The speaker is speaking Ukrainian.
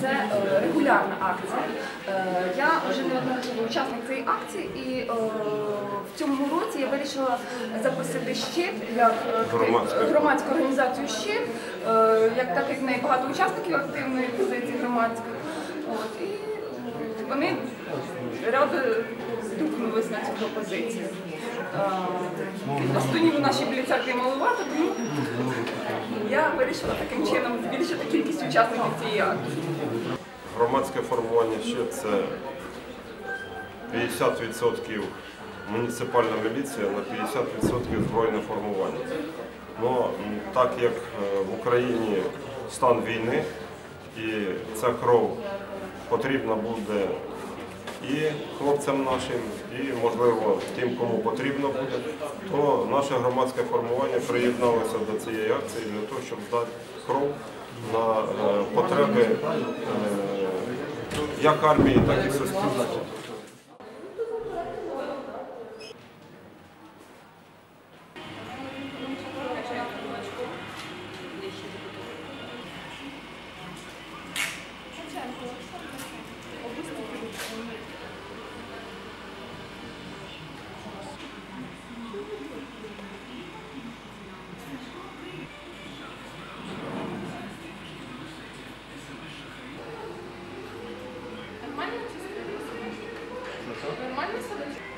це е, регулярна акція. Е, Я вже неодноразовий учасник цієї акції, і е, в цьому році я вирішила запустити щит як громадську організацію щит, як так як в неї багато учасників активної позиції громадської. От, і вони радо відгукнулись на цю пропозицію. Пластунів у нашій білій церкві маловато, тому я вирішила таким чином збільшити кількість учасників цієї акції. Громадське формування ще це 50% муніципальна міліція на 50% збройне формування. Ну, так як е, в Україні стан війни і ця кров потрібна буде і хлопцям нашим, і, можливо, тим, кому потрібно буде, то наше громадське формування приєдналося до цієї акції для того, щоб дати кров на е, потреби е, як армії, так і суспільства. Não, Normal, é mas